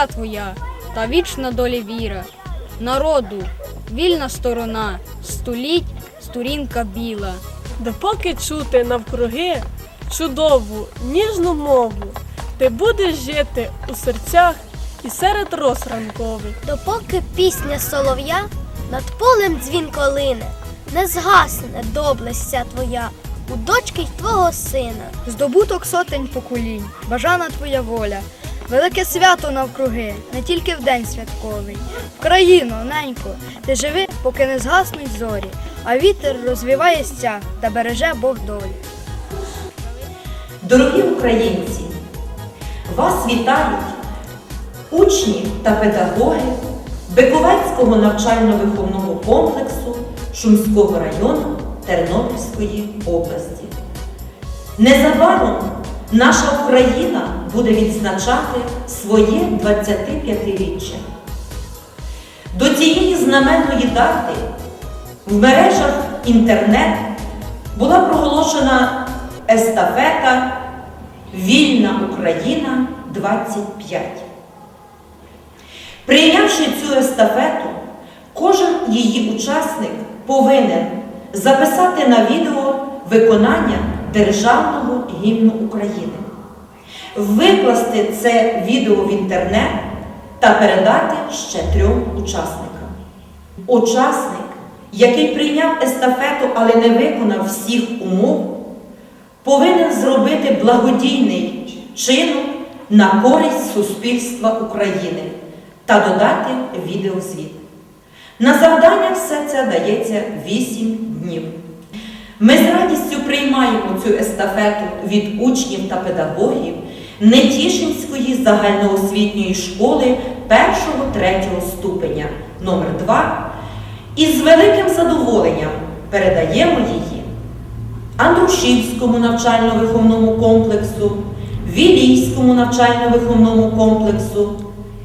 земля твоя, та вічна доля віра. Народу, вільна сторона, століть, сторінка біла. Допоки чути навкруги чудову, ніжну мову, ти будеш жити у серцях і серед роз ранкових. Допоки пісня солов'я над полем дзвін колине, не згасне доблестя твоя у дочки й твого сина. Здобуток сотень поколінь, бажана твоя воля, велике свято навкруги, не тільки в день святковий. Країно, ненько, ти живи, поки не згаснуть зорі, а вітер розвіває стяг та береже Бог долі. Дорогі українці, вас вітають учні та педагоги Биковецького навчально-виховного комплексу Шумського району Тернопільської області. Незабаром наша Україна буде відзначати своє 25-річчя. До цієї знаменної дати в мережах інтернет була проголошена естафета Вільна Україна 25. Прийнявши цю естафету, кожен її учасник повинен записати на відео виконання Державного гімну України, викласти це відео в інтернет та передати ще трьом учасникам. Учасник, який прийняв естафету, але не виконав всіх умов, повинен зробити благодійний чинок на користь суспільства України та додати відеозвіт. На завдання все це дається 8 днів. Ми з радістю приймаємо цю естафету від учнів та педагогів Нетішинської загальноосвітньої школи 1-3 ступеня номер 2 і з великим задоволенням передаємо її Андрушівському навчально-виховному комплексу, Вілійському навчально-виховному комплексу,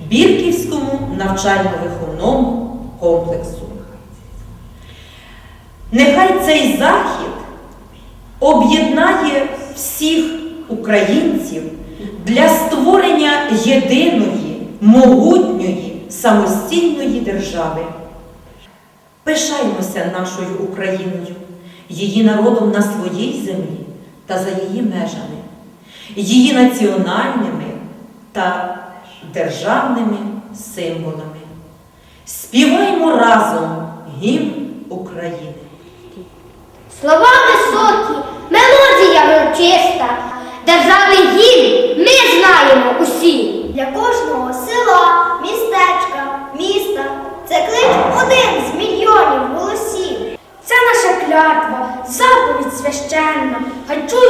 Бірківському навчально-виховному комплексу. Нехай цей захід об'єднає всіх українців для створення єдиної, могутньої, самостійної держави. Пишаємося нашою Україною, її народом на своїй землі та за її межами, її національними та державними символами. Співаємо разом гімн України. Слова високі, мелодія урочиста, державний гімн 还赚